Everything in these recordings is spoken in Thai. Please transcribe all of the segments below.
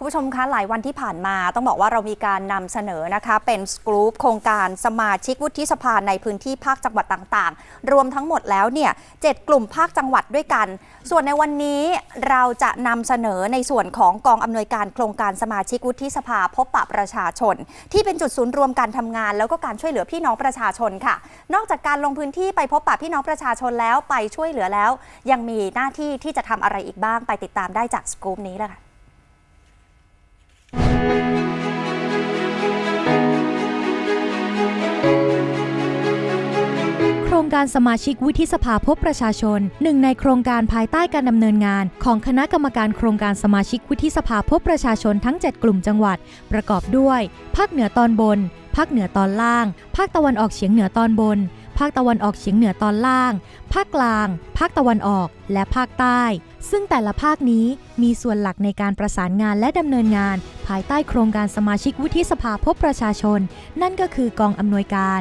คุณผู้ชมคะหลายวันที่ผ่านมาต้องบอกว่าเรามีการนำเสนอนะคะ เป็นสกรูปโครงการสมาชิกวุฒิสภาในพื้นที่ภาคจังหวัดต่างๆ รวมทั้งหมดแล้วเนี่ยเจ็ดกลุ่มภาคจังหวัดด้วยกัน ส่วนในวันนี้เราจะนำเสนอในส่วนของกองอำนวยการโครงการสมาชิกวุฒิสภาพบปะประชาชน ที่เป็นจุดศูนย์รวมการทำงาน แล้วก็การช่วยเหลือพี่น้องประชาชนค่ะ นอกจากการลงพื้นที่ไปพบปะพี่น้องประชาชนแล้วไปช่วยเหลือแล้ว ยังมีหน้าที่ที่จะทำอะไรอีกบ้างไปติดตามได้จากสกู๊ปนี้เลยค่ะ ครงการสมาชิกวุฒิสภาพบประชาชน หนึ่งในโครงการภายใต้การดำเนินงาน ของคณะกรรมการโครงการสมาชิกวุฒิสภาพบประชาชนทั้ง 7 กลุ่มจังหวัด ประกอบด้วย ภาคเหนือตอนบน ภาคเหนือตอนล่าง ภาคตะวันออกเฉียงเหนือตอนบน ภาคตะวันออกเฉียงเหนือตอนล่าง ภาคกลาง ภาคตะวันออก และภาคใต้ ซึ่งแต่ละภาคนี้มีส่วนหลักในการประสานงานและดำเนินงาน ภายใต้โครงการสมาชิกวุฒิสภาพบประชาชน นั่นก็คือกองอำนวยการ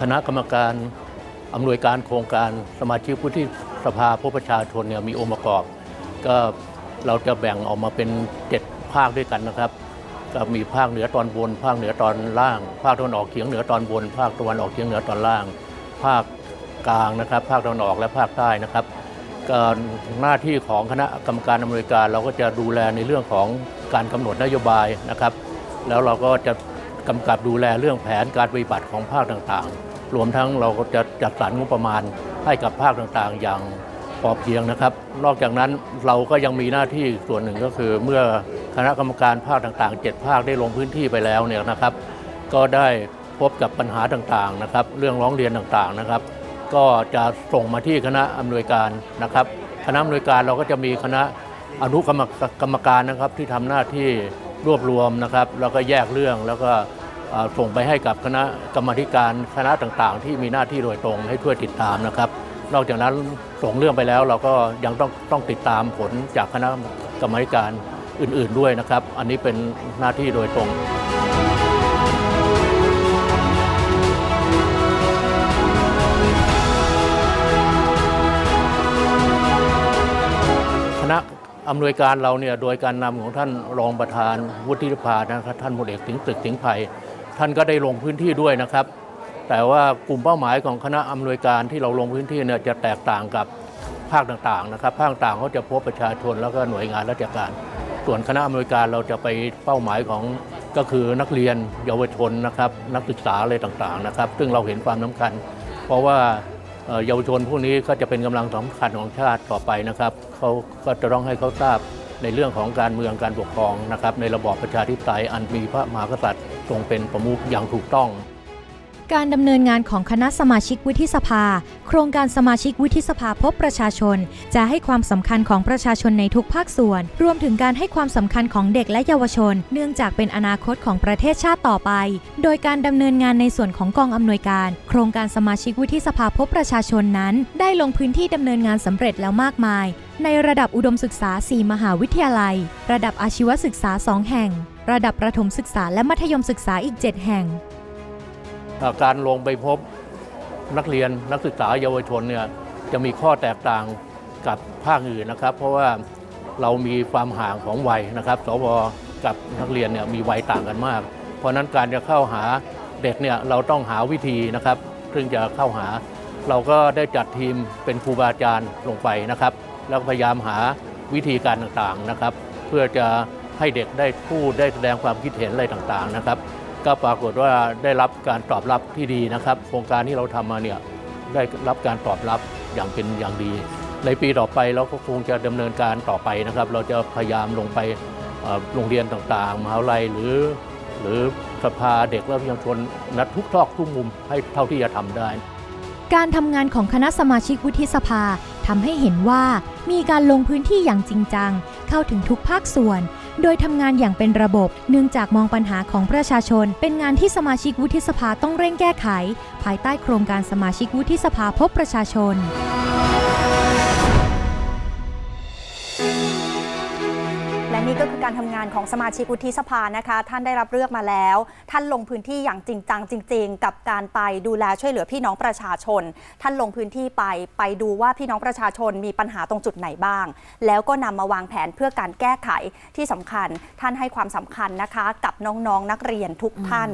คณะกรรมการอำนวยการโครงการสมาชิกผู้ที่สภาผู้ประชาชนเนี่ยมีองค์ประกอบ ก็เราจะแบ่งออกมาเป็น 7 ภาคด้วยกันนะครับก็มีภาคเหนือตอนบน ภาคเหนือตอนล่าง ภาคตะวันออกเฉียงเหนือตอนบน ภาคตะวันออกเฉียงเหนือตอนล่าง ภาคกลางนะครับ ภาคตะวันออกและภาคใต้นะครับ ก็หน้าที่ของคณะกรรมการอำนวยการ เราก็จะดูแลในเรื่องของการกำหนดนโยบายนะครับ แล้วเราก็จะกำกับดูแลเรื่องแผนการปฏิบัติของภาคต่างๆ รวมทั้งเราก็จะจัดสรรงบประมาณให้กับภาคต่างๆ อย่างพอเพียงนะครับ นอกจากนั้นเราก็ยังมีหน้าที่ส่วนหนึ่งก็คือ เมื่อคณะกรรมการภาคต่างๆ 7 ภาคได้ลงพื้นที่ไปแล้วเนี่ยนะครับ ก็ได้พบกับปัญหาต่างๆนะครับ เรื่องร้องเรียนต่างๆนะครับ ก็จะส่งมาที่คณะอำนวยการนะครับ คณะอำนวยการเราก็จะมีคณะอนุกรรมกรรมการนะครับที่ทำหน้าที่รวบรวมนะครับ แล้วก็แยกเรื่องแล้วก็ส่งไปให้กับคณะกรรมธิการคณะต่างๆ ที่มีหน้าที่โดยตรงให้ช่วยติดตามนะครับ นอกจากนั้นส่งเรื่องไปแล้วเราก็ยังต้องต้องติดตามผลจากคณะกรรมธิการอื่น ๆด้วยนะครับ อันนี้เป็นหน้าที่โดยตรง อำนวยการเราเนี่ยโดยการนำของท่านรองประธานวุฒิสภานะครับท่านพลเอกถึงตึกถึงไผ่ท่านก็ได้ลงพื้นที่ด้วยนะครับ แต่ว่ากลุ่มเป้าหมายของคณะอำนวยการที่เราลงพื้นที่เนี่ยจะแตกต่างกับภาคต่างๆนะครับ ภาคต่างเขาจะพบประชาชนแล้วก็หน่วยงานราชการ ส่วนคณะอำนวยการเราจะไปเป้าหมายของก็คือนักเรียนเยาวชนนะครับ นักศึกษาอะไรต่างๆนะครับ ซึ่งเราเห็นความสำคัญ เพราะว่า เยาวชนพวกนี้ก็จะเป็นกำลังสำคัญของชาติต่อไปนะครับเขาก็จะต้องให้เขาทราบในเรื่องของการเมืองการปกครองนะครับในระบอบประชาธิปไตยอันมีพระมหากษัตริย์ทรงเป็นประมุขอย่างถูกต้อง การดำเนินงานของคณะสมาชิกวุฒิสภา โครงการสมาชิกวุฒิสภาพบประชาชน จะให้ความสำคัญของประชาชนในทุกภาคส่วน รวมถึงการให้ความสำคัญของเด็กและเยาวชน เนื่องจากเป็นอนาคตของประเทศชาติต่อไป โดยการดำเนินงานในส่วนของกองอำนวยการ โครงการสมาชิกวุฒิสภาพบประชาชนนั้น ได้ลงพื้นที่ดำเนินงานสำเร็จแล้วมากมาย ในระดับอุดมศึกษา 4 มหาวิทยาลัย ระดับอาชีวศึกษา 2 แห่ง ระดับประถมศึกษาและมัธยมศึกษาอีก 7 แห่ง การลงไปพบนักเรียนนักศึกษาเยาวชนเนี่ยจะมีข้อแตกต่างกับภาคอื่นนะครับ เพราะว่าเรามีความห่างของวัยนะครับ สวกับนักเรียนเนี่ยมีวัยต่างกันมาก เพราะนั้นการจะเข้าหาเด็กเนี่ยเราต้องหาวิธีนะครับซึ่งจะเข้าหา เราก็ได้จัดทีมเป็นครูบาอาจารย์ลงไปนะครับ แล้วพยายามหาวิธีการต่างๆนะครับ เพื่อจะให้เด็กได้พูดได้แสดงความคิดเห็นอะไรต่างๆนะครับ ก็ปรากฏว่าได้รับการตอบรับที่ดีนะครับ โครงการที่เราทำมาเนี่ยได้รับการตอบรับอย่างเป็นอย่างดี ในปีต่อไปเราก็คงจะดำเนินการต่อไปนะครับ เราจะพยายามลงไปโรงเรียนต่างๆมหาวิทยาลัยหรือ หรือสภาเด็กและเยาวชนนัดทุกซอกทุกมุมให้เท่าที่จะทำได้การทำงานของคณะสมาชิกวุฒิสภาทำให้เห็นว่ามีการลงพื้นที่อย่างจริงจัง เข้าถึงทุกภาคส่วน โดยทำงานอย่างเป็นระบบ เนื่องจากมองปัญหาของประชาชน เป็นงานที่สมาชิกวุฒิสภาต้องเร่งแก้ไข ภายใต้โครงการสมาชิกวุฒิสภาพบประชาชน นี่ก็คือการทำงานของสมาชิกวุฒิสภานะคะ ท่านได้รับเลือกมาแล้ว ท่านลงพื้นที่อย่างจริงจังจริง ๆ กับการไปดูแลช่วยเหลือพี่น้องประชาชน ท่านลงพื้นที่ไปไปดูว่าพี่น้องประชาชนมีปัญหาตรงจุดไหนบ้าง แล้วก็นำมาวางแผนเพื่อการแก้ไขที่สำคัญ ท่านให้ความสำคัญนะคะ กับน้องๆนนักเรียนทุกท่าน